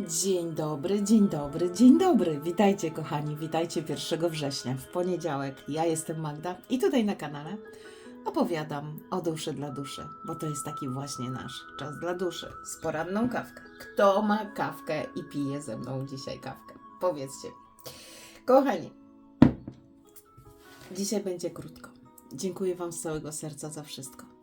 Dzień dobry, dzień dobry, dzień dobry. Witajcie kochani, witajcie 1 września w poniedziałek. Ja jestem Magda i tutaj na kanale opowiadam o duszy dla duszy, bo to jest taki właśnie nasz czas dla duszy z poranną kawką. Kto ma kawkę i pije ze mną dzisiaj kawkę? Powiedzcie. Kochani, dzisiaj będzie krótko. Dziękuję Wam z całego serca za wszystko.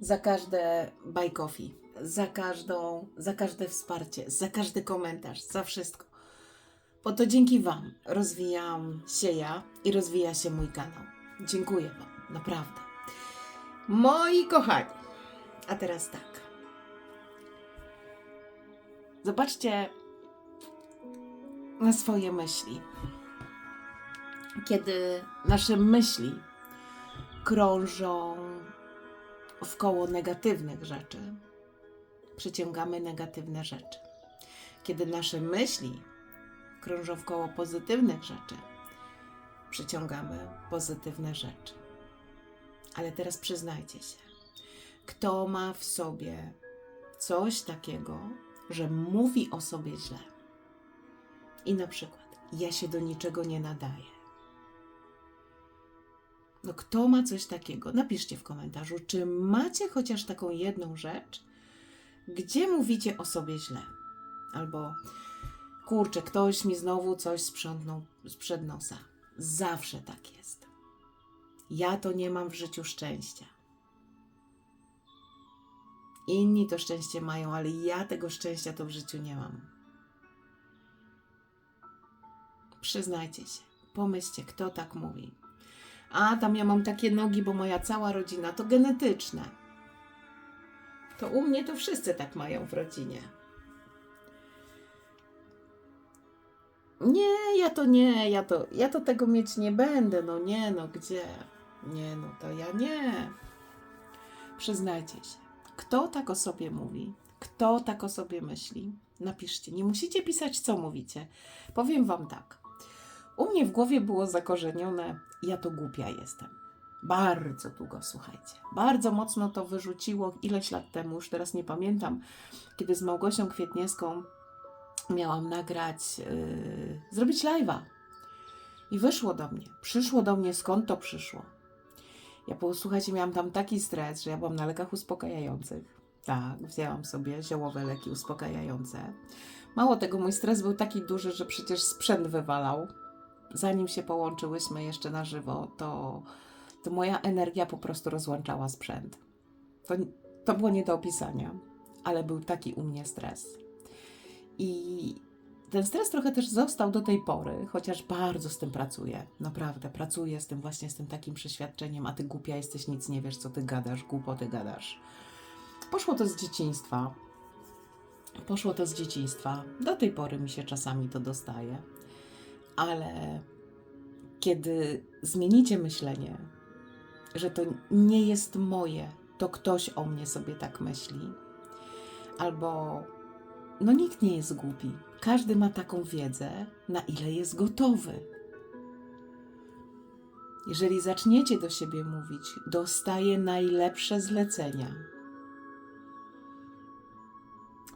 Za każde coffee, za każdą, za każde wsparcie, za każdy komentarz, za wszystko. Bo to dzięki Wam rozwijam się ja i rozwija się mój kanał. Dziękuję Wam, naprawdę. Moi kochani, a teraz tak. Zobaczcie na swoje myśli. Kiedy nasze myśli krążą w koło negatywnych rzeczy, przyciągamy negatywne rzeczy. Kiedy nasze myśli krążą w koło pozytywnych rzeczy, przyciągamy pozytywne rzeczy. Ale teraz przyznajcie się, kto ma w sobie coś takiego, że mówi o sobie źle. I na przykład, ja się do niczego nie nadaję. No kto ma coś takiego? Napiszcie w komentarzu, czy macie chociaż taką jedną rzecz, gdzie mówicie o sobie źle. Albo kurczę, ktoś mi znowu coś sprzątnął sprzed nosa. Zawsze tak jest. Ja to nie mam w życiu szczęścia. Inni to szczęście mają, ale ja tego szczęścia to w życiu nie mam. Przyznajcie się, pomyślcie, kto tak mówi. A tam ja mam takie nogi, bo moja cała rodzina to genetyczne. To u mnie to wszyscy tak mają w rodzinie. Nie, ja to nie, ja to, ja to tego mieć nie będę. No nie, no gdzie? Nie, no to ja nie. Przyznajcie się, kto tak o sobie mówi, kto tak o sobie myśli, napiszcie. Nie musicie pisać, co mówicie. Powiem wam tak. U mnie w głowie było zakorzenione, ja to głupia jestem. Bardzo długo, słuchajcie. Bardzo mocno to wyrzuciło ileś lat temu, już teraz nie pamiętam, kiedy z Małgosią Kwietniewską miałam nagrać, yy, zrobić live'a. I wyszło do mnie, przyszło do mnie, skąd to przyszło. Ja, po, słuchajcie, miałam tam taki stres, że ja byłam na lekach uspokajających. Tak, wzięłam sobie ziołowe leki uspokajające. Mało tego, mój stres był taki duży, że przecież sprzęt wywalał. Zanim się połączyłyśmy jeszcze na żywo, to, to moja energia po prostu rozłączała sprzęt. To, to było nie do opisania, ale był taki u mnie stres. I ten stres trochę też został do tej pory, chociaż bardzo z tym pracuję. Naprawdę, pracuję z tym właśnie, z tym takim przeświadczeniem, a ty głupia jesteś, nic nie wiesz, co ty gadasz, głupoty gadasz. Poszło to z dzieciństwa. Poszło to z dzieciństwa. Do tej pory mi się czasami to dostaje. Ale kiedy zmienicie myślenie, że to nie jest moje, to ktoś o mnie sobie tak myśli, albo no nikt nie jest głupi. Każdy ma taką wiedzę, na ile jest gotowy. Jeżeli zaczniecie do siebie mówić, dostaję najlepsze zlecenia.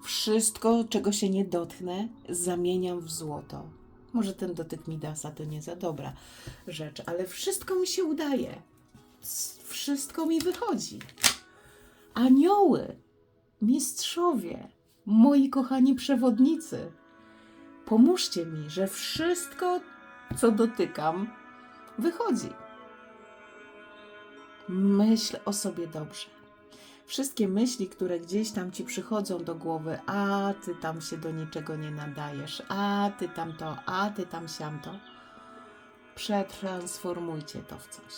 Wszystko, czego się nie dotknę, zamieniam w złoto. Może ten dotyk Midasa to nie za dobra rzecz, ale wszystko mi się udaje. Wszystko mi wychodzi. Anioły, mistrzowie, moi kochani przewodnicy, pomóżcie mi, że wszystko, co dotykam, wychodzi. Myśl o sobie dobrze. Wszystkie myśli, które gdzieś tam ci przychodzą do głowy, a ty tam się do niczego nie nadajesz, a ty tam to, a ty tam siam to, przetransformujcie to w coś.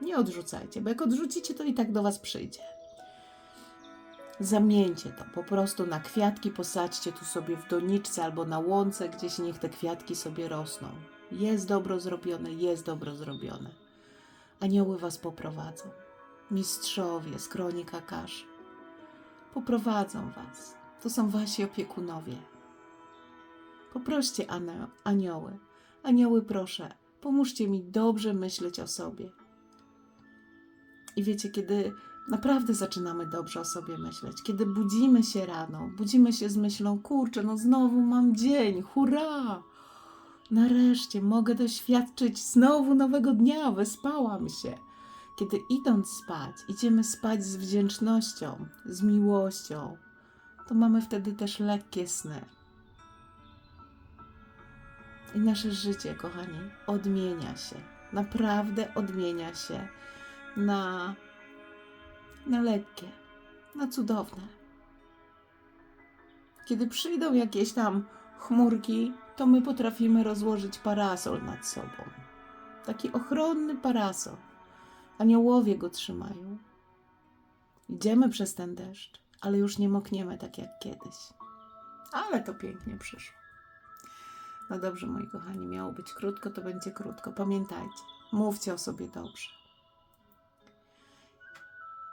Nie odrzucajcie, bo jak odrzucicie, to i tak do was przyjdzie. Zamieńcie to po prostu na kwiatki, posadźcie tu sobie w doniczce albo na łące, gdzieś niech te kwiatki sobie rosną. Jest dobro zrobione, jest dobro zrobione. Anioły was poprowadzą. Mistrzowie z kronika kasz poprowadzą was. To są wasi opiekunowie. Poproście anioły. Anioły, proszę, pomóżcie mi dobrze myśleć o sobie. I wiecie, kiedy naprawdę zaczynamy dobrze o sobie myśleć. Kiedy budzimy się rano, budzimy się z myślą, kurczę, no znowu mam dzień, hurra! Nareszcie mogę doświadczyć znowu nowego dnia, wyspałam się. Kiedy idąc spać, idziemy spać z wdzięcznością, z miłością, to mamy wtedy też lekkie sny. I nasze życie, kochani, odmienia się. Naprawdę odmienia się na, na lekkie, na cudowne. Kiedy przyjdą jakieś tam chmurki, to my potrafimy rozłożyć parasol nad sobą. Taki ochronny parasol. Aniołowie go trzymają. Idziemy przez ten deszcz, ale już nie mokniemy tak jak kiedyś. Ale to pięknie przyszło. No dobrze, moi kochani, miało być krótko, to będzie krótko. Pamiętajcie, mówcie o sobie dobrze.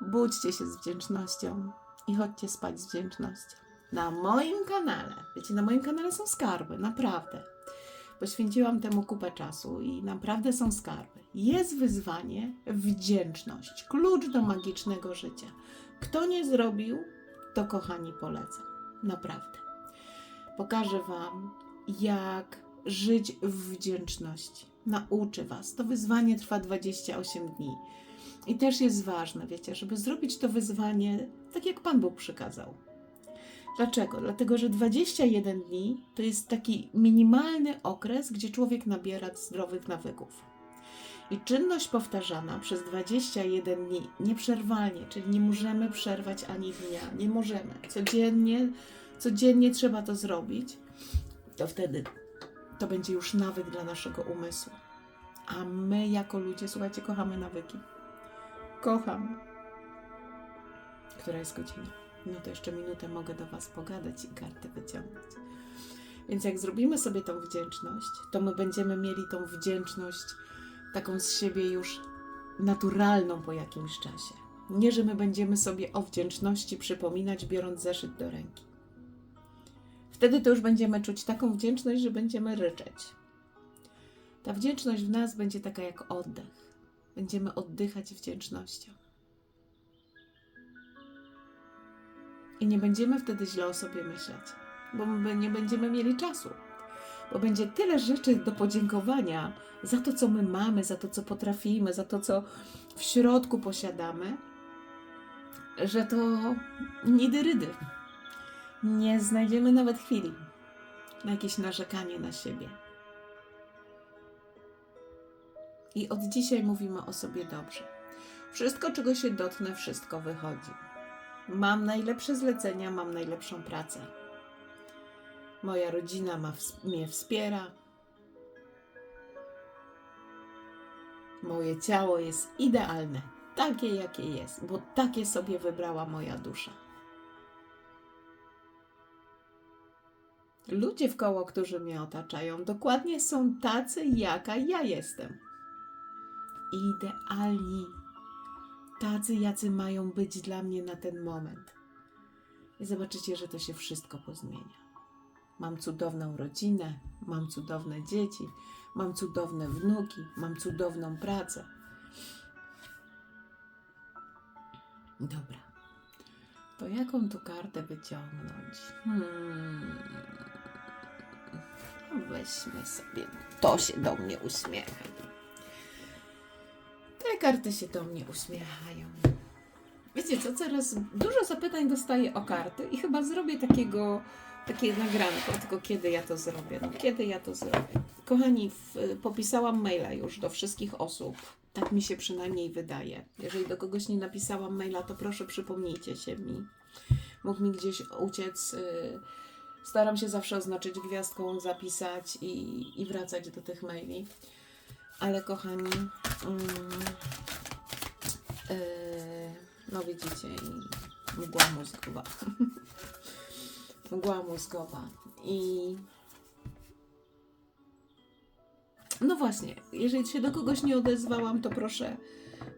Budźcie się z wdzięcznością i chodźcie spać z wdzięcznością. Na moim kanale, wiecie, na moim kanale są skarby, naprawdę. Poświęciłam temu kupę czasu i naprawdę są skarby. Jest wyzwanie, wdzięczność, klucz do magicznego życia. Kto nie zrobił, to kochani polecam. Naprawdę. Pokażę Wam, jak żyć w wdzięczności. Nauczę Was. To wyzwanie trwa 28 dni. I też jest ważne, wiecie, żeby zrobić to wyzwanie tak, jak Pan Bóg przykazał. Dlaczego? Dlatego, że 21 dni to jest taki minimalny okres, gdzie człowiek nabiera zdrowych nawyków. I czynność powtarzana przez 21 dni nieprzerwalnie, czyli nie możemy przerwać ani dnia, nie możemy. Codziennie, codziennie trzeba to zrobić, to wtedy to będzie już nawyk dla naszego umysłu. A my jako ludzie, słuchajcie, kochamy nawyki. Kocham. Która jest godzina? No to jeszcze minutę mogę do Was pogadać i karty wyciągnąć. Więc jak zrobimy sobie tą wdzięczność, to my będziemy mieli tą wdzięczność taką z siebie już naturalną po jakimś czasie. Nie, że my będziemy sobie o wdzięczności przypominać, biorąc zeszyt do ręki. Wtedy to już będziemy czuć taką wdzięczność, że będziemy ryczeć. Ta wdzięczność w nas będzie taka jak oddech. Będziemy oddychać wdzięcznością. I nie będziemy wtedy źle o sobie myśleć, bo my nie będziemy mieli czasu. Bo będzie tyle rzeczy do podziękowania za to, co my mamy, za to, co potrafimy, za to, co w środku posiadamy, że to nidy rydy. Nie znajdziemy nawet chwili na jakieś narzekanie na siebie. I od dzisiaj mówimy o sobie dobrze. Wszystko, czego się dotknę, wszystko wychodzi. Mam najlepsze zlecenia, mam najlepszą pracę. Moja rodzina ma, mnie wspiera. Moje ciało jest idealne, takie jakie jest, bo takie sobie wybrała moja dusza. Ludzie w koło, którzy mnie otaczają, dokładnie są tacy, jaka ja jestem. Idealni. Tacy, jacy mają być dla mnie na ten moment. I zobaczycie, że to się wszystko pozmienia. Mam cudowną rodzinę, mam cudowne dzieci, mam cudowne wnuki, mam cudowną pracę. Dobra. To jaką tu kartę wyciągnąć? Hmm. Weźmy sobie. To się do mnie uśmiecha. Karty się do mnie uśmiechają. Wiecie co, coraz dużo zapytań dostaję o karty i chyba zrobię takiego, takie nagranko, tylko kiedy ja to zrobię. No, kiedy ja to zrobię. Kochani, w, popisałam maila już do wszystkich osób. Tak mi się przynajmniej wydaje. Jeżeli do kogoś nie napisałam maila, to proszę przypomnijcie się mi. Mógł mi gdzieś uciec. y, Staram się zawsze oznaczyć gwiazdką, zapisać i, i wracać do tych maili. Ale kochani, yy, no widzicie, mgła mózgowa. mgła mózgowa. I no właśnie, jeżeli się do kogoś nie odezwałam, to proszę,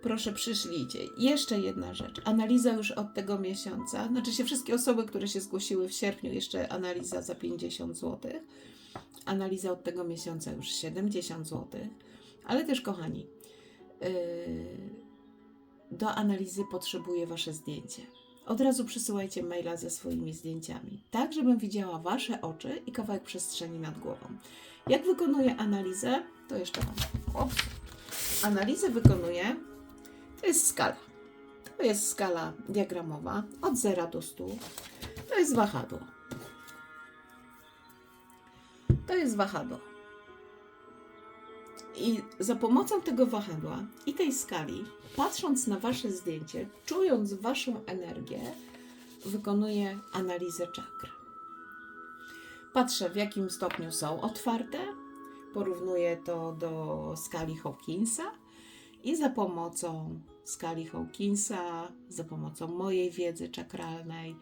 proszę przyszlijcie. Jeszcze jedna rzecz. Analiza już od tego miesiąca. Znaczy się wszystkie osoby, które się zgłosiły w sierpniu, jeszcze analiza za 50 zł. Analiza od tego miesiąca już 70 zł. Ale też, kochani, yy, do analizy potrzebuję Wasze zdjęcie. Od razu przysyłajcie maila ze swoimi zdjęciami, tak żebym widziała Wasze oczy i kawałek przestrzeni nad głową. Jak wykonuję analizę, to jeszcze mam. Ups. Analizę wykonuję, to jest skala. To jest skala diagramowa od 0 do 100. To jest wahadło. To jest wahadło. I za pomocą tego wahadła i tej skali, patrząc na Wasze zdjęcie, czując Waszą energię, wykonuję analizę czakr. Patrzę, w jakim stopniu są otwarte, porównuję to do skali Hawkinsa i za pomocą skali Hawkinsa, za pomocą mojej wiedzy czakralnej,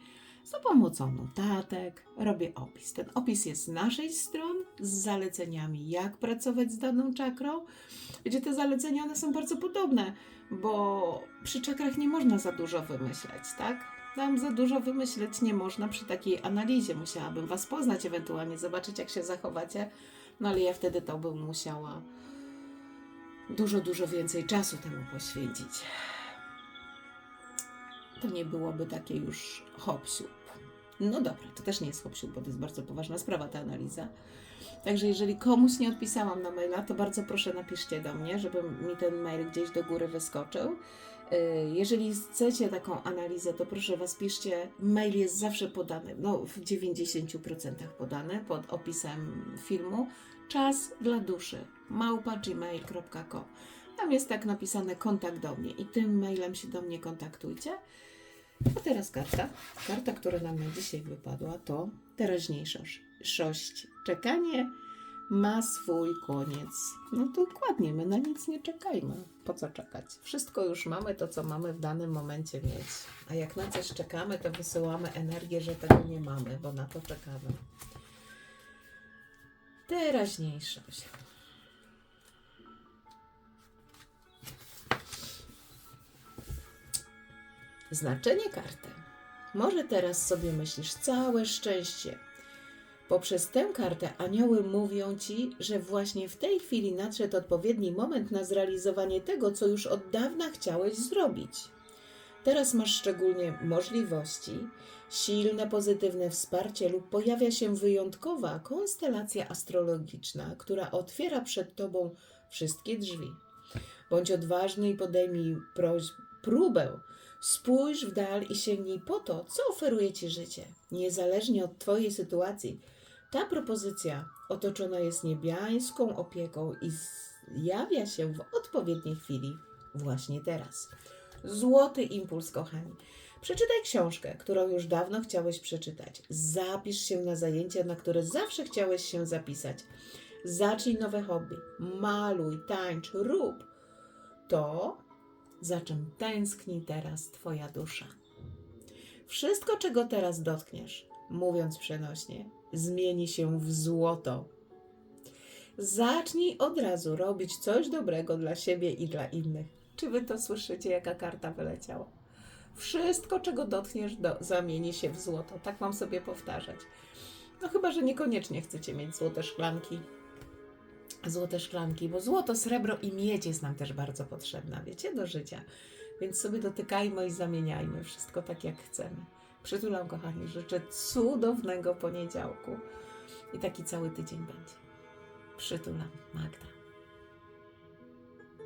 za pomocą notatek robię opis. Ten opis jest z naszej strony, z zaleceniami, jak pracować z daną czakrą. Wiecie, te zalecenia one są bardzo podobne, bo przy czakrach nie można za dużo wymyśleć, tak? Tam za dużo wymyśleć nie można przy takiej analizie. Musiałabym Was poznać, ewentualnie zobaczyć, jak się zachowacie, no ale ja wtedy to bym musiała dużo, dużo więcej czasu temu poświęcić. To nie byłoby takie już hop No dobra, to też nie jest hop bo to jest bardzo poważna sprawa ta analiza. Także jeżeli komuś nie odpisałam na maila, to bardzo proszę napiszcie do mnie, żeby mi ten mail gdzieś do góry wyskoczył. Yy, Jeżeli chcecie taką analizę, to proszę Was piszcie. Mail jest zawsze podany, no w 90% podany pod opisem filmu. Czas dla duszy małpa gmail.com. Tam jest tak napisane kontakt do mnie i tym mailem się do mnie kontaktujcie. A teraz karta. Karta, która nam na dzisiaj wypadła, to teraźniejszość. Czekanie ma swój koniec. No dokładnie, my na nic nie czekajmy. Po co czekać? Wszystko już mamy, to co mamy w danym momencie mieć. A jak na coś czekamy, to wysyłamy energię, że tego nie mamy, bo na to czekamy. Teraźniejszość. Znaczenie karty. Może teraz sobie myślisz całe szczęście. Poprzez tę kartę anioły mówią ci, że właśnie w tej chwili nadszedł odpowiedni moment na zrealizowanie tego, co już od dawna chciałeś zrobić. Teraz masz szczególnie możliwości, silne pozytywne wsparcie lub pojawia się wyjątkowa konstelacja astrologiczna, która otwiera przed tobą wszystkie drzwi. Bądź odważny i podejmij próbę Spójrz w dal i sięgnij po to, co oferuje ci życie. Niezależnie od Twojej sytuacji, ta propozycja otoczona jest niebiańską opieką i zjawia się w odpowiedniej chwili, właśnie teraz. Złoty impuls, kochani. Przeczytaj książkę, którą już dawno chciałeś przeczytać. Zapisz się na zajęcia, na które zawsze chciałeś się zapisać. Zacznij nowe hobby. Maluj, tańcz, rób. To za czym tęskni teraz Twoja dusza. Wszystko, czego teraz dotkniesz, mówiąc przenośnie, zmieni się w złoto. Zacznij od razu robić coś dobrego dla siebie i dla innych. Czy wy to słyszycie, jaka karta wyleciała? Wszystko, czego dotkniesz, do, zamieni się w złoto. Tak mam sobie powtarzać. No chyba, że niekoniecznie chcecie mieć złote szklanki złote szklanki, bo złoto, srebro i miedź jest nam też bardzo potrzebna, wiecie, do życia. Więc sobie dotykajmy i zamieniajmy wszystko tak, jak chcemy. Przytulam, kochani, życzę cudownego poniedziałku i taki cały tydzień będzie. Przytulam, Magda.